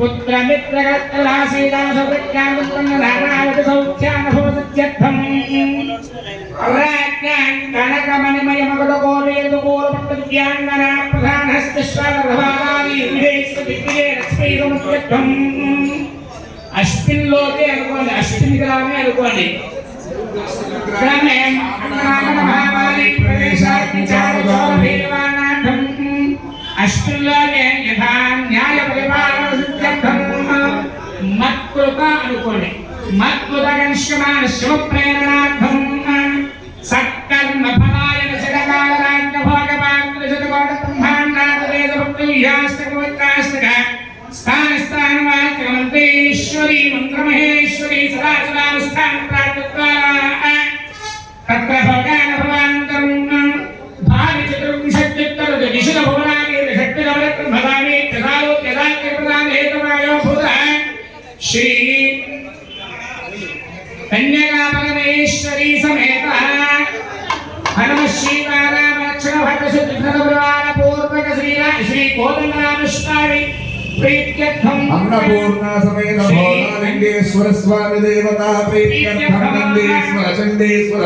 పుత్రమిత్రగత్రాసీదాసౌఖ్యాన్ని సౌఖ్యానుభవత్యర్థం కనకమణిమయమగడగోరేదుగోరపట్టవిద్యాంగన ప్రధానస్తిశ్వాదభాగాది విదేశ లక్ష్మీగముత్యర్థం అశ్విన్ లోకే అనుకోండి అశ్విన్ గ్రామే అనుకోండి గ్రామే మహామారి ప్రవేశాత్మిచారగోరభీవానాథం అశ్విన్ లోకే యథా మత్కృత అనుకోండి. మత్కృత శివ ప్రేరణార్థం సత్కర్మ ఫలాయన జగకాల రాజ్య భోగపాత్ర జగకోట బ్రహ్మాండాత వేద భక్తి గోత్రాస్తక స్థాన స్థాన వాచక మంత్రేశ్వరి మంత్రమహేశ్వరి సదాశివాన స్థాన ప్రాప్తత్వారా తత్ర భోగ శ్రీ కోదండరామస్వామి ప్రీత్యర్థం అన్నపూర్ణ సమేత భోగాలింగేశ్వర స్వామి దేవతా ప్రీత్యర్థం నందీశ్వర చండీశ్వర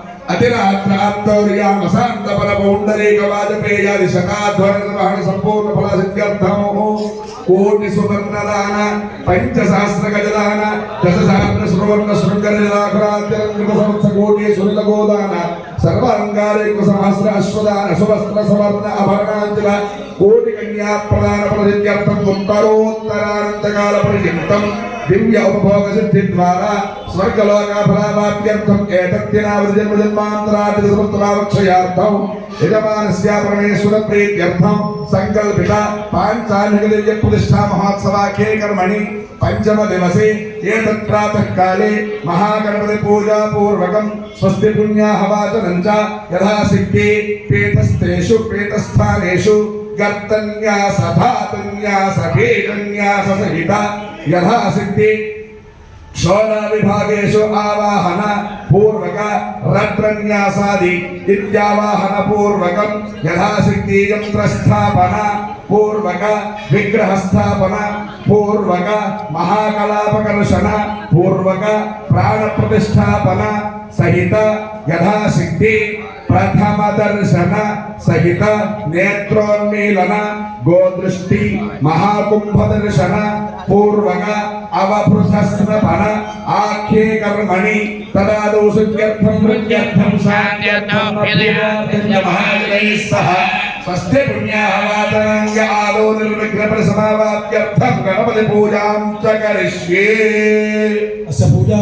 మోత్తకాయ కవాచక అతిరాత్ర ఆప్తౌర్యామ శాంత బల పౌండరీక వాజపేయాది శతాధ్వర నిర్వహణ సంపూర్ణ ఫల సిద్ధ్యర్థము కోటి సువర్ణదాన పంచసహస్ర గజదాన దశ సహస్ర సువర్ణ శృంగర నిరాకరాత్యంకృత సంవత్స కోటి సురిత గోదాన సర్వాంగారేక సహస్ర అశ్వదాన సువస్త్ర సువర్ణ అభరణాంజల కోటి కన్యా ప్రదాన ప్రసిద్ధ్యర్థం ఉత్తరోత్తరానంతకాల పర్యంతం दिव्य उपभोग सिद्धि द्वारा स्वर्ग लोक फलावाप्यर्थम एतत्तिनावृजन जन्मांतरादि सुप्तमावक्षयार्थम यजमानस्य परमेश्वर प्रीत्यर्थम कर्मणि पंचम दिवसे काले महागणपति पूजा पूर्वकं स्वस्ति पुण्या हवाचनं च यथा सिद्धि గర్తన్యాస భాతన్యాస భేదన్యాస సహిత యథాసిద్ధి. క్షోణ విభాగేషు ఆవాహన పూర్వక రత్రన్యాసాది ఇత్యావాహన పూర్వకం యథాశక్తి యంత్రస్థాపన పూర్వక విగ్రహస్థాపన పూర్వక మహాకలాపకర్షణ పూర్వక ప్రాణ ప్రతిష్టాపన సహిత యథాశక్తి प्रथम दर्शन सहित नेत्रोन्मीलन, गोदृष्टि महाकुंभ दर्शन पूर्वग अवभृतस्नपन आख्ये कर्मणि तदा दोषित्यर्थं सह स्वस्थ पुण्याहवादनाय आदो निर्विघ्नप्रसमावाप्यर्थं गणपतिपूजां पूजा